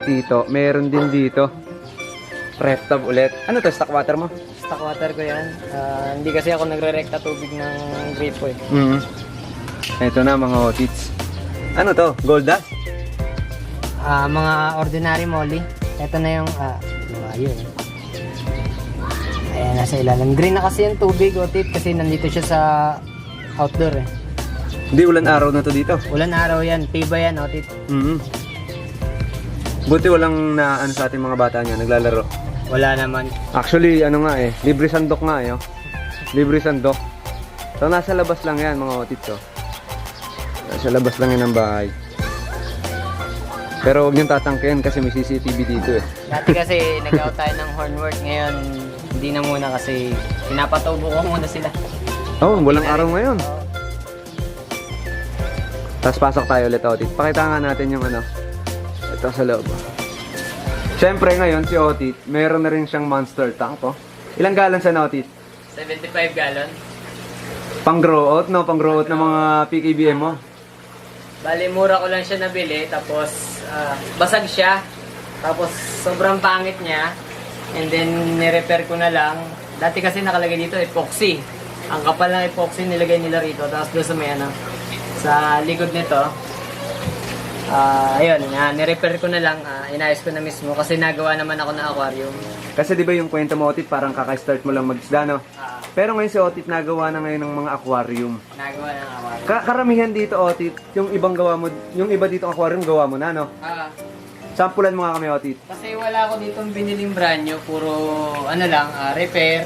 Dito, meron din dito. Ref tub ulit. Ano to, stock water mo? Stock water ko yan. Ah, hindi kasi ako nagre-recta tubig ng gripo eh. Mm. Ito na mga otits. Ano to? Gold dust? Ah, mga ordinary molly. Ito na yung, ah, ayun. Ayan, nasa ilalim. Green na kasi yung tubig, otit, kasi nandito siya sa outdoor eh. Hindi ulan araw na to dito. Ulan araw yan, tiba yan, otit. Mm. Buti walang na ano sa ating mga bata niya, naglalaro. Wala naman. Actually, ano nga eh, libre sandok nga eh. oh. Libre sandok. So, nasa labas lang yan mga otits oh. Nasa labas lang yan ng bahay. Pero huwag niyong tatangkihan kasi may CCTV dito eh. Dati kasi nag-out tayo ng hornwork, ngayon hindi na muna kasi pinapatubo ko muna sila. Oh, walang araw ngayon. Tapos pasok tayo ulit, Otit. Pakita nga natin yung ano. Ito sa loob. Siyempre ngayon, si Otit, meron na rin siyang monster tank, oh. Ilang galan sa Otit? 75 gallon. Pang grow out, no? Pang grow out ng mga PKBM mo. Bali, mura ko lang siya nabili, tapos ah, basag siya. Tapos sobrang pangit niya. And then, nirepair ko na lang. Dati kasi nakalagay dito, epoxy. Ang kapal ng epoxy nilagay nila rito. Tapos doon sa may ano, sa likod nito, ah ayun, uh, nirepair ko na lang. ah, inayos ko na mismo kasi nagawa naman ako ng aquarium. Kasi di ba yung kwento mo, Otit, parang kaka-start mo lang mag-isda, no? Ah, Pero ngayon si Otit nagawa na ngayon ng mga aquarium. nagawa ng aquarium. Ka- karamihan dito, Otit, yung ibang gawa mo, yung iba dito aquarium gawa mo na, no? Ah, Sampulan mo nga kami, Otit. Kasi wala ako dito biniling brand new, puro ano lang, ah, repair,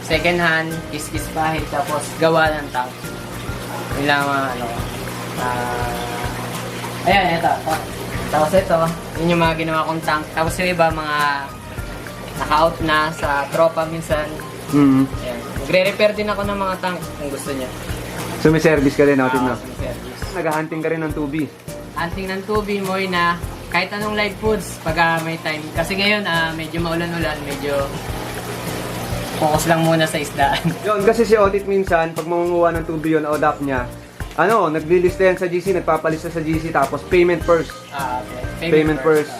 second hand, kiss-kiss bahay, tapos gawa ng tank. Yun lang mga ano ko. Ayan, ito. ito. Tapos ito, yun yung mga ginawa kong tank. Tapos yung iba, mga naka-out na sa tropa minsan. Mm. Ayan. Magre-repair din ako ng mga tank kung gusto niya. So may service ka din, Otit, no? Ah, service. Naghahunting ka rin ng tubi. Anting ng tubi mo na kahit anong live foods pag ah, may time. Kasi ngayon, ah, medyo maulan-ulan, medyo focus lang muna sa isdaan. Yun, kasi si Otit minsan, pag mangunguha ng tubi yun, odap niya, ano, naglilista yan sa GC, nagpapalista sa GC, tapos payment first. Ah, okay. Payment, first.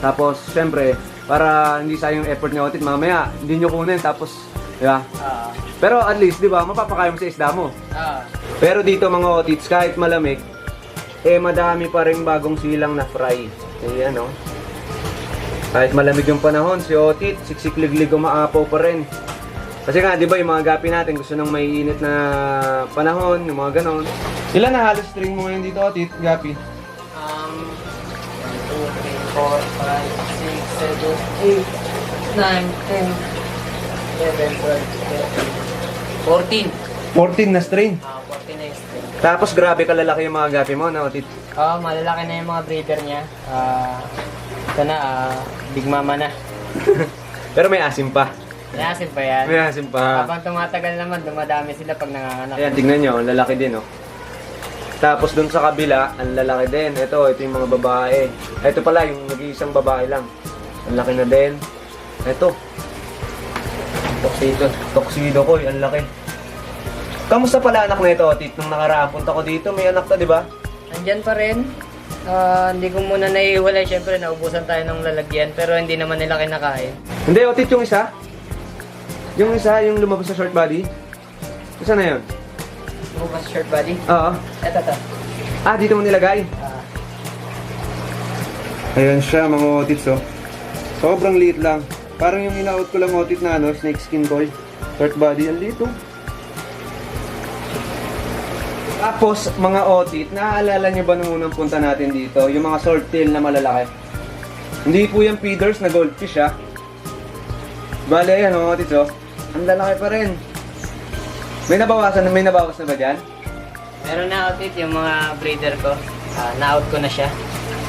Tapos, syempre, para hindi sayang yung effort ni Otit, mamaya, hindi nyo kunin, tapos, di ba? Ah, Pero at least, di ba, mapapakaya mo sa isda mo. ah, Pero dito mga Otits, kahit malamig, eh madami pa rin bagong silang na fry. Ayan, no? Kahit malamig yung panahon, si Otit, siksik-liglig umaapaw pa rin. Kasi nga, di ba, yung mga gapi natin gusto ng may init na panahon, yung mga ganon. Ilan na halos string mo ngayon dito, Otit, gapi? um, 1, 2, 3, 4, 5, 6, 7, 8, 9, 10, 11, 12, 13, 14. 14 na string. Ah, 14 na string. Tapos grabe kalalaki yung mga gapi mo, na Otit. Oo, malalaki na yung mga breeder niya. Ah, ito na, ah, big mama na. Pero may asim pa. Inasin pa yan. May asim pa. Habang tumatagal naman, dumadami sila pag nanganganak. Ayan, tingnan nyo, lalaki din, oh. Tapos dun sa kabila, ang lalaki din. Ito, ito yung mga babae. Ito pala, yung nag-iisang babae lang. Ang laki na din. Ito. Tuxedo. Tuxedo ko, ang laki. Kamusta pala anak na ito, Tit? Nung nakaraan, punta ko dito, may anak to, di ba? Nandyan pa rin. Ah, hindi ko muna naiiwalay. Siyempre, naubusan tayo ng lalagyan. Pero hindi naman nila kinakain. Hindi, Otit, yung isa. Yung isa, yung lumabas sa short body. Isa na yun? Bukas shirt body. Oo. Ito, ito. Ah, dito mo nilagay. Ah, Ayan siya mga otits oh. Sobrang liit lang. Parang yung ina-out ko lang otit na ano, snake skin koi. Short body, ang liit oh. Tapos, mga otit, naaalala niyo ba nung unang punta natin dito? Yung mga swordtail na malalaki. Hindi po yung feeders na goldfish ah. Bale, ayan mga otit oh. Ang lalaki pa rin. May nabawasan, may nabawas na ba dyan? meron na outfit yung mga breeder ko. Ah, na-out ko na siya.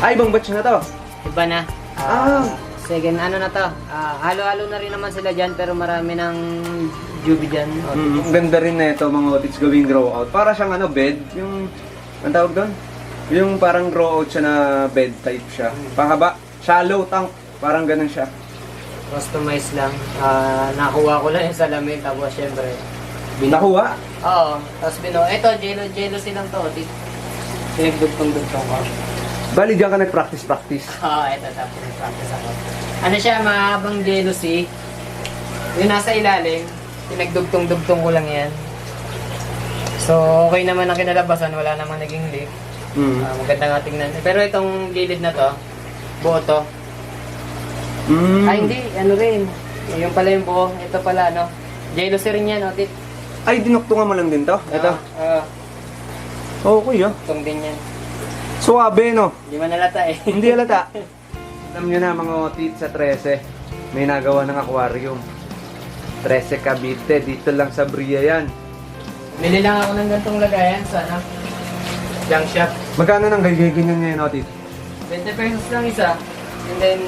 Ay, ibang batch na to. Iba na. Ah. Second, ano na to? Ah, halo-halo na rin naman sila dyan, pero marami ng jubi dyan. Mm, ganda rin na ito mga otits gawing grow out. Para siyang ano, bed. Yung, ang tawag doon? Yung parang grow out siya na bed type siya. Pahaba. Shallow tank. Parang ganun siya. Customize lang. Ah, nakuha ko lang yung salamin, tapos syempre. Binu- Nakuha. Oo. Tapos bino, eto, jello, jello silang to. Di- Pinagdugtong-dugtong ko. Bali, diyan ka nag-practice-practice. Oo, ito tapos nag-practice ako. Ano siya, mahabang jealousy. Yung nasa ilalim, pinagdugtong-dugtong ko lang yan. So, okay naman ang kinalabasan, wala namang naging leak. Mm. Ah, maganda nga tingnan. Pero itong gilid na to, buo to. Mm. Ay, hindi, ano rin. Yung pala yung buo, ito pala, ano. Jealousy rin yan, otit. Ay, dinuktungan mo lang din to? Ito? Oo, Okay, ah. itong din yan. Suwabe, no? Hindi man nalata eh. Hindi halata. Alam nyo na mga otit sa 13, may nagawa ng aquarium. 13 Cavite, dito lang sa Bria yan. Bili lang ako ng gantong lagayan sa ano, junk shop. Magkano nang ganyan ngayon, otit? 20 pesos lang isa. And then,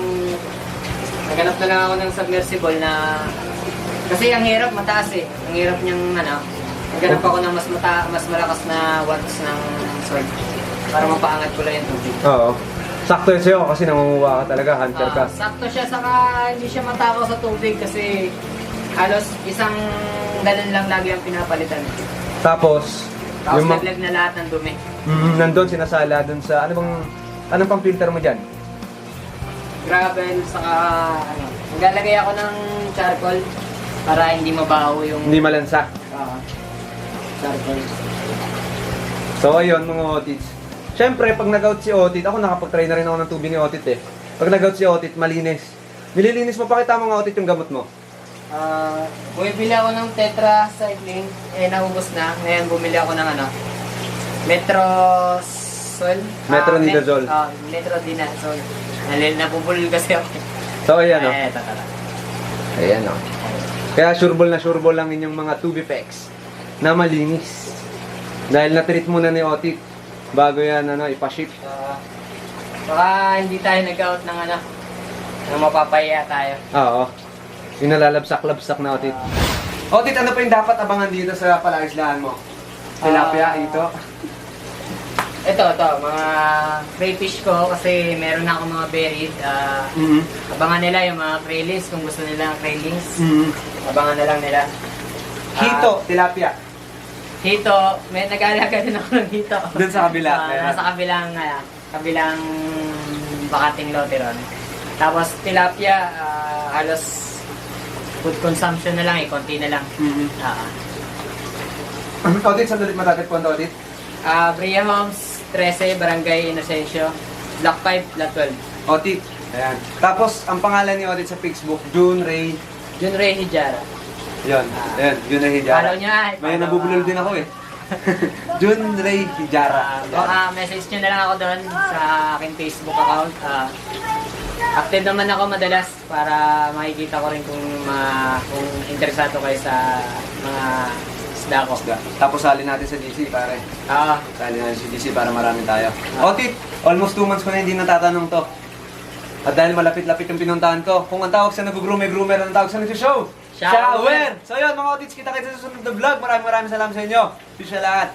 naghanap na lang ako ng submersible na... Kasi ang hirap mataas eh. Ang hirap niyang ano, naghanap ako ng mas mata mas malakas na watts ng sword. Para mapaangat ko lang yung tubig. Oo. Sakto yun sa'yo kasi nangunguha ka talaga, hunter ka. Ah, sakto siya, saka hindi siya matakaw sa tubig kasi halos isang galon lang lagi ang pinapalitan. Tapos, Tapos yung ma- naglag na lahat ng dumi. mm, nandun sinasala dun sa, ano bang, anong pang filter mo dyan? Gravel, saka ano, maglalagay ako ng charcoal para hindi mabaho yung Hindi malansa. Ah, charcoal. So ayun mga otits. Siyempre, pag nag-out si Otit, ako nakapag-try na rin ako ng tubig ni Otit eh. Pag nag-out si Otit, malinis. Nililinis mo, pakita mo nga Otit yung gamot mo. Ah, bumibili ako ng Tetra Cycling, eh naubos na. Ngayon bumili ako ng ano, Metrosol. Metronidazole. Ah, Metronidazole. Nalil nabubulol kasi ako. So ayan o. Eh, ito, ito, ito. Ayan o. Kaya sureball na sureball lang inyong mga tubig packs na malinis. Dahil na-treat mo na ni Otit bago yan ano, ipaship. So, baka hindi tayo nag-out ng ano, ng mapapaya tayo. Oo. Yung nalalabsak-labsak na Otit. Otit, ano pa yung dapat abangan dito sa palaislahan mo? Tilapia, Ah. ito. Ito, ito, mga crayfish ko kasi meron na akong mga buried. Ah, Mhm. abangan nila yung mga craylings kung gusto nila ng craylings. Mhm. Abangan na lang nila. Hito, tilapia. Hito, may nag-aalaga din ako ng hito. Doon sa kabila, Ah, kaya- nasa kabilang, ah, kabilang bakating lote ron. Tapos tilapia, ah, halos food consumption na lang eh, konti na lang. Mhm. Ah, Otit, sandali matatagpuan to, Otit. ah, Bria Homes, 13, Barangay Inocencio, Block 5, Lot 12. Otit. Ayan. Tapos, ang pangalan ni Otit sa Facebook, June Ray. Jun Ray Hijara. Yun. Ah. Ayan, June Ray Hijara. Follow niya. May follow, nabubulol ah, din ako eh. June Ray Hijara. Ah, baka message nyo na lang ako doon sa aking Facebook account. Ah, active naman ako madalas para makikita ko rin kung, ma, kung interesado kayo sa mga isda ko. Tapos salin natin sa DC, pare. Ah, Salin natin sa DC para marami tayo. Otit, almost two months ko na hindi natatanong to. At dahil malapit-lapit yung pinuntahan ko, kung ang tawag sa nag-groomer, groomer, ang tawag sa nag-show? Shower! So yun, mga otits, kita kita sa susunod na vlog. Maraming maraming salamat sa inyo. Peace sa lahat.